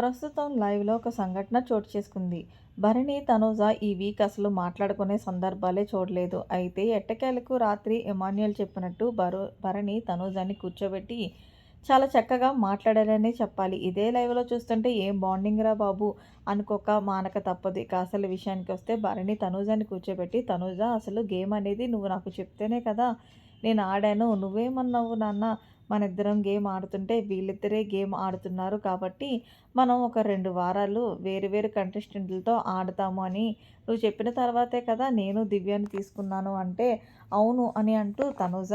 ప్రస్తుతం లైవ్‌లో ఒక సంఘటన చోటు చేసుకుంది. భరణి, తనూజ ఈ వీక్ అసలు మాట్లాడుకునే సందర్భాలే చూడలేదు. అయితే ఎట్టకేలకు రాత్రి ఎమాన్యుయల్ చెప్పినట్టు భరు భరణి తనూజని కూర్చోబెట్టి చాలా చక్కగా మాట్లాడారనే చెప్పాలి. ఇదే లైవ్‌లో చూస్తుంటే ఏం బాండింగ్‌రా బాబు! అనుకోక మానక తప్పదు. ఇక అసలు విషయానికొస్తే భరణి తనూజని కూర్చోబెట్టి, తనూజ అసలు గేమ్ అనేది నువ్వు నాకు చెప్తేనే కదా నేను ఆడాను. నువ్వేమన్నావు నాన్న మనిద్దరం గేమ్ ఆడుతుంటే వీళ్ళిద్దరే గేమ్ ఆడుతున్నారు కాబట్టి మనం ఒక రెండు వారాలు వేరు వేరు కంటెస్టెంట్లతో ఆడతాము అని నువ్వు చెప్పిన తర్వాతే కదా నేను దివ్యాని తీసుకున్నాను అంటే అవును అని అంటూ తనుజ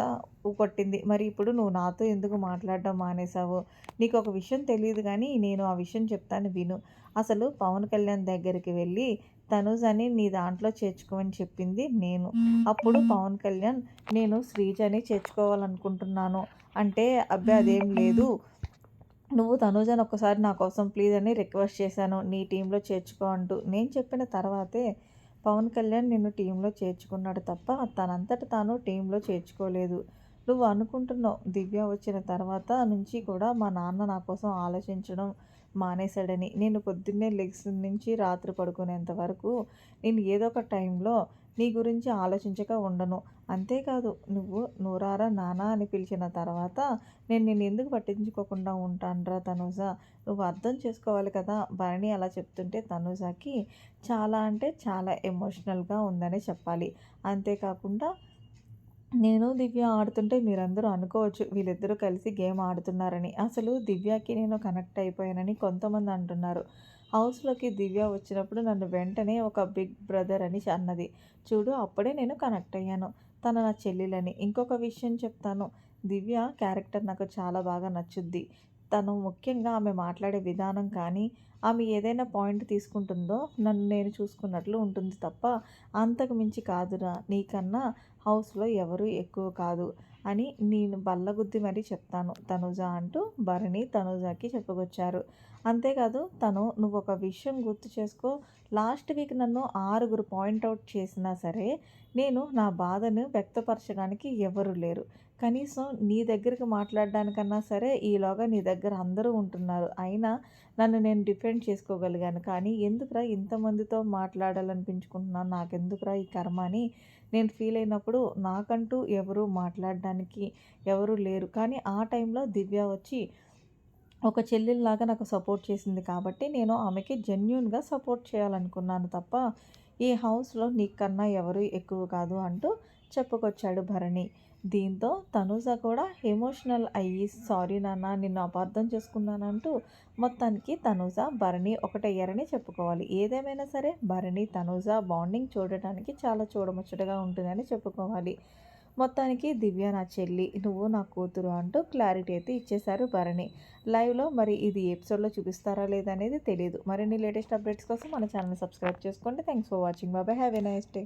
కొట్టింది మరి ఇప్పుడు నువ్వు నాతో ఎందుకు మాట్లాడడం మానేశావు? నీకు ఒక విషయం తెలియదు కానీ నేను ఆ విషయం చెప్తాను విను. అసలు పవన్ కళ్యాణ్ దగ్గరికి వెళ్ళి తనుజని నీ దాంట్లో చేర్చుకోమని చెప్పింది నేను. అప్పుడు పవన్ కళ్యాణ్ నేను శ్రీజని చేర్చుకోవాలనుకుంటున్నాను. అంటే అబ్బాయి అదేం లేదు. నువ్వు తనూజని ఒక్కసారి నా కోసం ప్లీజ్ అని రిక్వెస్ట్ చేశాను. నీ టీంలో చేర్చుకో అంటూ. నేను చెప్పిన తర్వాతే పవన్ కళ్యాణ్ నిన్ను టీంలో చేర్చుకున్నాడు తప్ప తనంతట తాను టీంలో చేర్చుకోలేదు. నువ్వు అనుకుంటున్నావు దివ్య వచ్చిన తర్వాత నుంచి కూడా మా నాన్న నా కోసం ఆలోచించడం మానేశాడని. నేను పొద్దున్నే లెగ్స్ నుంచి రాత్రి పడుకునేంత వరకు నేను ఏదో ఒక టైంలో నీ గురించి ఆలోచించక ఉండను. అంతేకాదు నువ్వు నూరారా నానా అని పిలిచిన తర్వాత నేను నేను ఎందుకు పట్టించుకోకుండా ఉంటానరా తనూజ? నువ్వు అర్థం చేసుకోవాలి కదా? భరణి అలా చెప్తుంటే తనుజకి చాలా అంటే చాలా ఎమోషనల్గా ఉందని చెప్పాలి. అంతేకాకుండా నేను దివ్య ఆడుతుంటే మీరందరూ అనుకోవచ్చు వీళ్ళిద్దరూ కలిసి గేమ్ ఆడుతున్నారని. అసలు దివ్యకి నేను కనెక్ట్ అయిపోయానని కొంతమంది అంటున్నారు. హౌస్లోకి దివ్య వచ్చినప్పుడు నన్ను వెంటనే ఒక బిగ్ బ్రదర్ అని అన్నది. చూడు అప్పుడే నేను కనెక్ట్ అయ్యాను. తన నా చెల్లెలని. ఇంకొక విషయం చెప్తాను. దివ్య క్యారెక్టర్ నాకు చాలా బాగా నచ్చుద్ది. తను ముఖ్యంగా ఆమె మాట్లాడే విధానం కానీ ఆమె ఏదైనా పాయింట్ తీసుకుంటుందో నన్ను నేను చూసుకున్నట్లు ఉంటుంది తప్ప అంతకు మించి కాదురా నీకన్నా హౌస్లో ఎవరు ఎక్కువ కాదు అని నేను బల్లగుద్ది మరీ చెప్తాను. తనుజ అంటూ భరణి తనుజాకి చెప్పుకొచ్చారు అంతేకాదు తను నువ్వు ఒక విషయం గుర్తు చేసుకో లాస్ట్ వీక్ నన్ను ఆరుగురు పాయింట్అవుట్ చేసినా సరే నేను నా బాధను వ్యక్తపరచడానికి ఎవరు లేరు. కనీసం నీ దగ్గరికి మాట్లాడడానికన్నా సరే ఈలోగా నీ దగ్గర అందరూ ఉంటున్నారు. అయినా నన్ను నేను డిఫెండ్ చేసుకోగలిగాను. కానీ ఎందుకురా ఇంతమందితో మాట్లాడాలనిపించుకుంటున్నాను నాకెందుకురా ఈ కర్మ అని నేను ఫీల్ అయినప్పుడు నాకంటూ ఎవరు మాట్లాడడానికి ఎవరు లేరు. కానీ ఆ టైంలో దివ్య వచ్చి ఒక చెల్లెల్లాగా నాకు సపోర్ట్ చేసింది కాబట్టి నేను ఆమెకి జెన్యున్గా సపోర్ట్ చేయాలనుకున్నాను తప్ప ఈ హౌస్లో నీకన్నా ఎవరు ఎక్కువ కాదు అంటూ చెప్పుకొచ్చాడు భరణి. దీంతో తనూజ కూడా ఎమోషనల్ అయ్యి సారీ నాన్న నిన్ను అపార్థం చేసుకున్నానంటూ మొత్తానికి తనూజ భరణి ఒకటయ్యారని చెప్పుకోవాలి. ఏదేమైనా సరే భరణి తనూజ బాండింగ్ చూడటానికి చాలా చూడముచ్చటగా ఉంటుందని చెప్పుకోవాలి. మొత్తానికి దివ్య నా చెల్లి నువ్వు నా కూతురు అంటూ క్లారిటీ అయితే ఇచ్చేశారు భరణి. లైవ్లో మరి ఇది ఎపిసోడ్లో చూపిస్తారా లేదనేది తెలియదు మరిన్ని లేటెస్ట్ అప్డేట్స్ కోసం మన ఛానల్ సబ్స్క్రైబ్ చేసుకోండి. Thanks for watching. బాబాయ్ హ్యావ్ ఎ నైస్ డే.